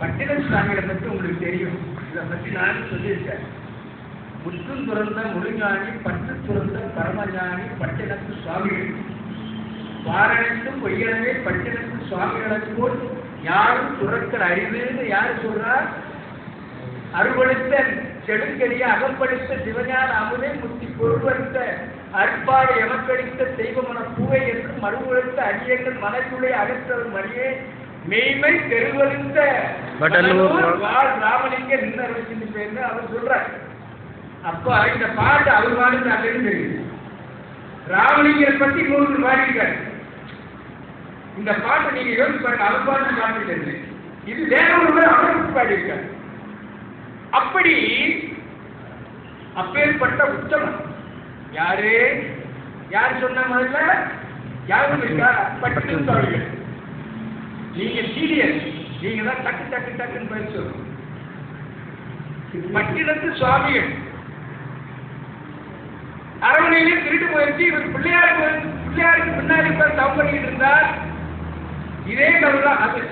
பட்டின சுவாமிகளை பற்றி உங்களுக்கு தெரியும். இதை பற்றி நானும் சொல்லியிருக்கேன். முற்றும் துறந்த முழுஞானி பட்டு துறந்த பரமஞானி பட்டினத்து சுவாமிகள். வாரணத்தும் பொய்யனவே பட்டினத்து சுவாமிகளை போல் யாரும் துறக்கிற அறிவுன்னு யார் சொல்றார் அறுவழுத்த செடுங்கரிய அகப்படுத்த சிவஞான அமுதை முத்தி பொருள்வடுத்த அற்பாடு எமக்களித்த தெய்வமன பூவை என்று மறுவழுத்த அடியங்கள் மனக்குள்ளே அகற்றவர் மணியே மெய்மை வாழ் ராமலிங்க நின்று பேர்னு அவர் சொல்றார். அப்ப இந்த பாட்டு அவர் அப்படின்னு தெரியுது. ராமலிங்கர் பத்தி நூறு பாடியிருக்காரு. இந்த பாட்டை நீங்க யோசிச்சு பாருங்க அவர் பாட்டு பாட்டு இது வேற ஒரு அவருக்கு பாடியிருக்காரு. அப்படி அப்பேற்பட்ட உத்தமன். யாரு? யார் சொன்ன முதல்ல? யாரும் இருக்கா பட்டு நீங்கள் நீங்க சீரியஸ் நீங்க தான் டக்கு டக்கு டக்குன்னு பதில் சொல்லணும் பட்டினத்து சுவாமிகள். அரவணையிலே திருட்டு போயிடுச்சு இவர் பிள்ளையாருக்கு பிள்ளையாருக்கு பின்னாடி உட்கார்ந்து தவம் பண்ணிட்டு இருந்தார். இதே கதை தான் அது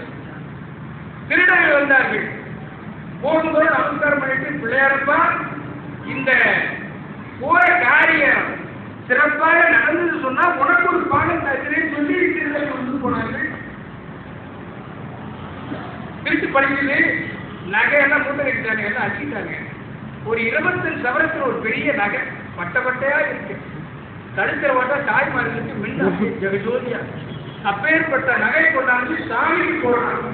திருடர்கள் வந்தார்கள். போகும்போது நமஸ்காரம் பண்ணிட்டு பிள்ளையாரப்பா இந்த போற காரியம் சிறப்பாக நடந்தது சொன்னா உனக்கு ஒரு பாடம் தருகிறேன் சொல்லி திருடர்கள் வந்து போனார்கள். திருட்டு படிக்குது நகையெல்லாம் மூட்டை கட்டிட்டாங்க எல்லாம் அடிக்கிட்டாங்க ஒரு இருபத்தஞ்சு சவரத்தில் ஒரு பெரிய நகை பட்ட பட்டையா இருக்கு. கழுத்துல ஓட்ட தாய்மார்களுக்கு மின்ன ஜெகஜோதியா. அப்பேற்பட்ட நகை கொண்டாந்து சாமிக்கு போடுறாங்க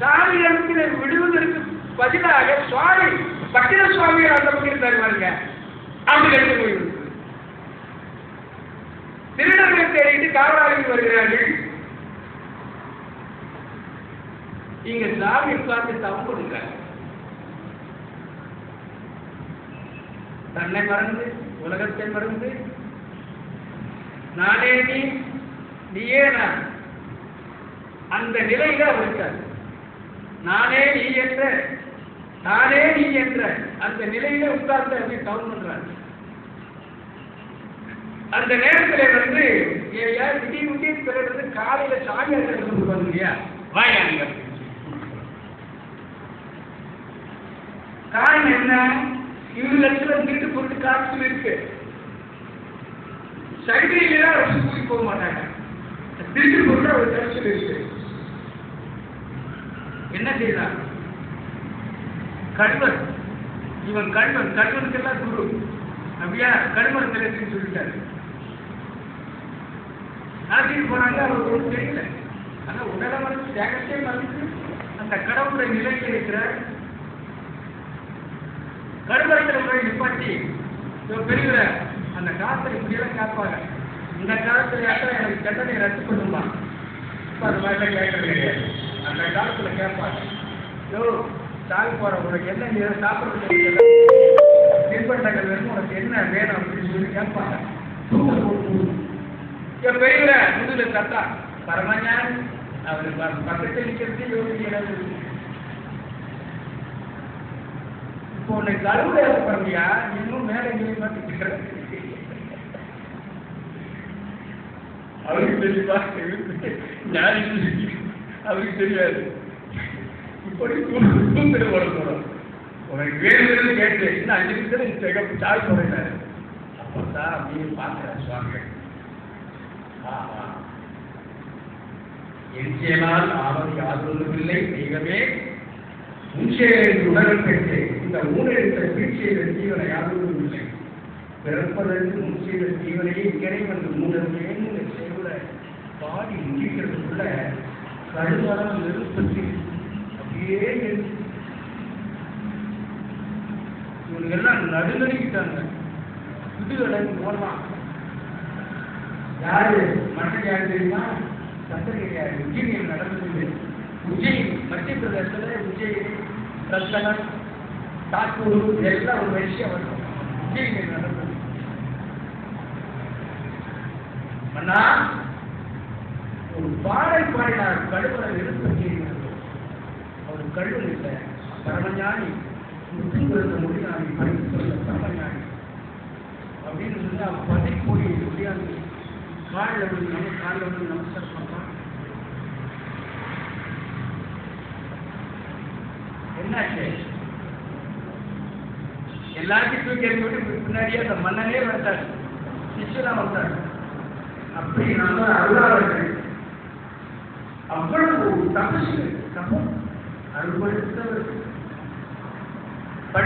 சாமி இடத்துல விடுவதற்கு பதிலாக சுவாமி பட்டின சுவாமியார் அந்த பக்கம் இருந்தாரு பாருங்க. அப்படி எடுத்து போயிருக்கு திருடர்கள் தேடிட்டு காவலாளிகள் வருகிறார்கள். இங்க சாமி உட்கார்ந்து தவம் கொடுக்கிறார். தன்னை மறந்து உலகத்தை மறந்து நானே நீ நீயே நான். அந்த நிலையில இருக்காது நானே நீ என்ற நானே நீ என்ற அந்த நிலையில உட்கார்ந்து அப்படி தவம் பண்றாங்க அந்த நேரத்துல வந்து ஏயா விடிய விடிய பிறகு காலையில சாமியார் சொல்லுவாங்க இல்லையா? வாயா அப்படின்னு சொல்லி. காரணம் என்ன இரு லட்சம் திருட்டு பொருட்டு காசு இருக்கு. சைக்கிளில அரசு கூட்டி போக மாட்டாங்க. திருட்டு பொருள் ஒரு கருத்தில் இருக்கு என்ன செய்யலாம் கல்வன் இவன் கல்வன் எல்லாம் குரு. அப்படியா? கல்வன் தெரியுதுன்னு சொல்லிட்டாரு. ஆட்சிக்கு போனாங்க அவருக்கு ஒன்றும் தெரியல. ஆனால் உடலை மறந்து தேகத்தை மறந்து அந்த கடவுளுடைய நிலையில் இருக்கிற கருவறையில் போய் நிப்பாட்டி பெரியவர அந்த காலத்தில் இப்படியெல்லாம் கேட்பாங்க இந்த காலத்துல யாரும் எனக்கு தண்டனை ரத்து பண்ணுமா? இப்ப அந்த மாதிரிலாம் கேட்கறது கிடையாது. அந்த காலத்துல கேட்பாங்க யோ சாகு போற உனக்கு என்ன நீ எதை சாப்பிடுறது தின்பண்டங்கள் வேணும் உனக்கு என்ன வேணும் அப்படின்னு சொல்லி கேட்பாங்க என் பெரியவர முதுல தத்தா பரமஞான் அவர் பக்கத்தில் நிற்கிறது யோசிக்கிறது இப்போ உன்னை கருவில பண்ணியா இன்னும் மேலே எங்கேயும் பார்த்துக்கிற அவருக்கு தெரியுமா? ஞானி அவருக்கு தெரியாது. இப்படி தூக்கிட்டு வர உனக்கு வேணுங்கிறது கேட்டு இன்னும் அஞ்சு நிமிஷம் சிகப்பு சாய் போடுறாரு அப்பதான் அப்படியே பார்க்கிறேன் சுவாமிகள் ஆஹா. எரிச்சேனால் ஆவது யாதொன்றுமில்லை தெய்வமே முன்சேரின் உணரல் பெற்று இந்த ஊழலிட்ட வீழ்ச்சியில ஜீவனை யாரும் இல்லை பிறப்பதற்கு முன்செய்த ஜீவனையே இறைவன் இந்த செயல பாடி முடிக்கிறதுக்குள்ள கருவரம் நெருப்பத்தி அப்படியே இவங்க எல்லாம் நடுநடுக்கிட்டாங்க. புதுகடன் போடலாம் யாரு? மன்னன் யாரு தெரியுமா? சந்திரகிரியார். உஜ்ஜயினியில் நடந்தது. உஜ்ஜயின். மத்திய பிரதேசத்துல உஜ்ஜயின். ரத்தனம் தாக்கூர் எல்லாம் ஒரு விஷயம் வரும். நடந்தது. அண்ணா ஒரு பாடல் பாடினார் கடுவரை விருப்பம் அவர் கழுவல் இல்லை. பரமஞானி முற்றுகிறது மொழியாணி படித்து சொல்ல பரமஞானி அப்படின்னு சொல்லி அவன் பதி போய் முடியாது காலில் வந்து நம்ம காலில் வந்து நமஸ்காரம் பண்ணுறான் என்னாச்சு எல்லாத்தையும் தூக்கி எறிஞ்சுட்டு பின்னாடியே அந்த மன்னனே வந்தார் சிஷ்யனா வந்தார் அப்படி நம்ம அருளாளர்கள் அவ்வளவு தபசு தபம் அருள்படுத்தவர்கள்